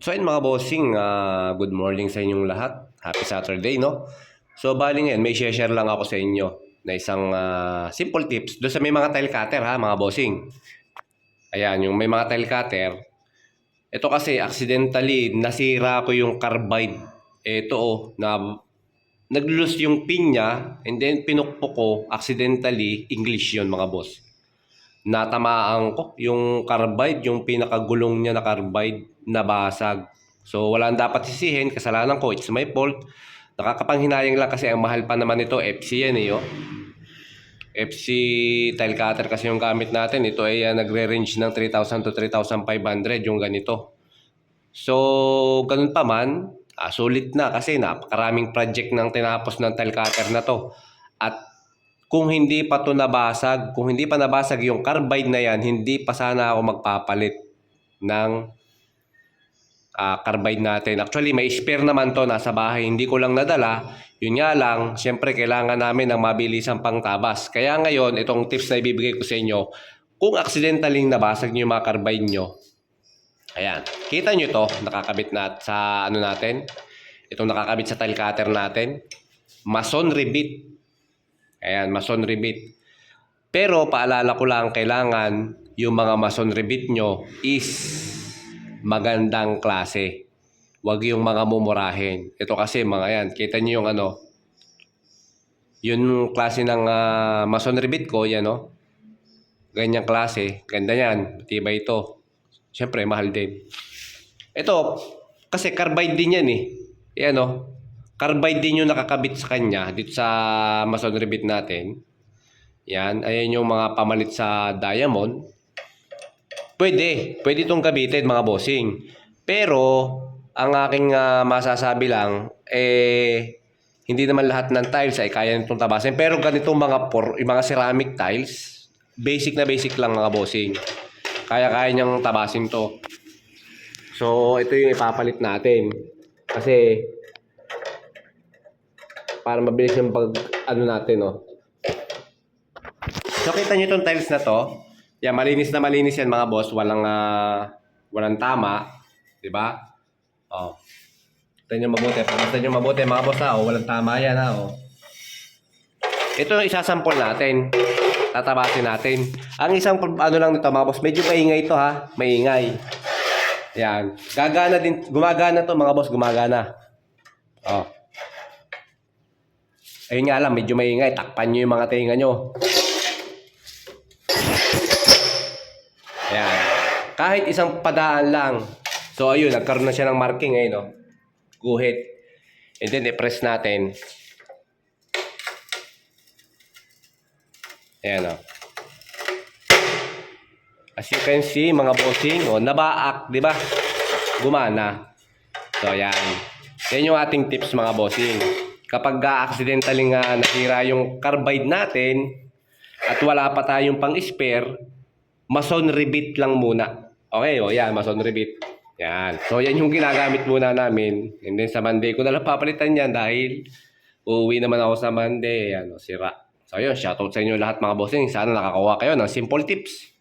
So ayun mga bossing, ah, good morning sa inyong lahat. Happy Saturday, no? So bali ngayon, may share lang ako sa inyo na isang ah, simple tips doon sa may mga tile cutter ha, mga bossing. Ayan, yung may mga tile cutter. Ito kasi accidentally nasira ko yung carbide. Ito oh, na naglulus yung pin niya and then pinukpok ko accidentally English yon mga boss natamaan ko yung carbide, yung pinakagulong niya na carbide, nabasag. So, wala dapat sisihin, kasalanan ko, it's my fault. Nakakapanghinayang lang kasi ang mahal pa naman ito, FC yan eh, oh. FC tile cutter kasi yung gamit natin. Ito ay ah, nagre-range ng 3,000 to 3,500 yung ganito. So, ganun pa man, ah, sulit na kasi napakaraming project ng tinapos ng tile cutter na to. At kung hindi pa to nabasag, kung hindi pa nabasag yung carbide na yan, hindi pa sana ako magpapalit ng ah, carbide natin. Actually, may spare naman to nasa bahay. Hindi ko lang nadala. Yun nga lang, syempre kailangan namin ng mabilisang pangtabas. Kaya ngayon, itong tips na ibibigay ko sa inyo, kung accidentally nabasag nyo yung mga carbide nyo, ayan, kita nyo to, nakakabit na sa ano natin, itong nakakabit sa tile cutter natin, mason rebit. Ayan, mason rebit. Pero paalala ko lang, kailangan yung mga mason rebit nyo is magandang klase. Huwag yung mga mumurahin. Ito kasi mga yan, kita nyo yung ano, yung klase ng ah, mason rebit ko, yan no. Ganyang klase, ganda yan, tibay ito. Siyempre, mahal din. Ito, kasi carbide din yan eh. Yan no. Carbide din yung nakakabit sa kanya dito sa mason rebit natin. Yan, ayan yung mga pamalit sa diamond. Pwede, pwede itong gamitin mga bossing. Pero, ang aking ah, masasabi lang, eh, hindi naman lahat ng tiles ay kaya nitong tabasin. Pero ganitong mga por, yung mga ceramic tiles, basic na basic lang mga bossing. Kaya-kaya niyang tabasin to. So, ito yung ipapalit natin. Kasi, para mabilis yung pag, ano natin, no. So, kita nyo itong tiles na to. Yan, malinis na malinis yan mga boss. Walang, ah, walang tama. Di ba? Oh. Kita nyo mabuti. Pagkita nyo mabuti mga boss ha. Oh, walang tama yan ha. Oh. Ito yung isasample natin. Tatabasin natin. Ang isang ano lang nito mga boss, medyo maingay ito ha. Maingay. Yan. Gagana din. Gumagana to mga boss. Gumagana. Oh. Ayun nga lang, medyo maingay. Takpan nyo yung mga tinga nyo. Ayan. Kahit isang padaan lang. So, ayun, nagkaroon na siya ng marking eh, no? Guhit. And then, i-press natin. Ayan, oh. As you can see, mga bossing, oh, nabaak, di ba? Gumana. So, ayan. Yan yung ating tips, mga bossing. Kapag accidentally nga nasira yung carbide natin at wala pa tayong pang-spare, mason rebit lang muna. Okay, o yan, mason rebit. Yan. So, yan yung ginagamit muna namin. And then, sa Monday ko na lang papalitan yan dahil uuwi naman ako sa Monday. Yan, o, sira. So, yun, shoutout sa inyo lahat mga bossing. Sana nakakuha kayo ng simple tips.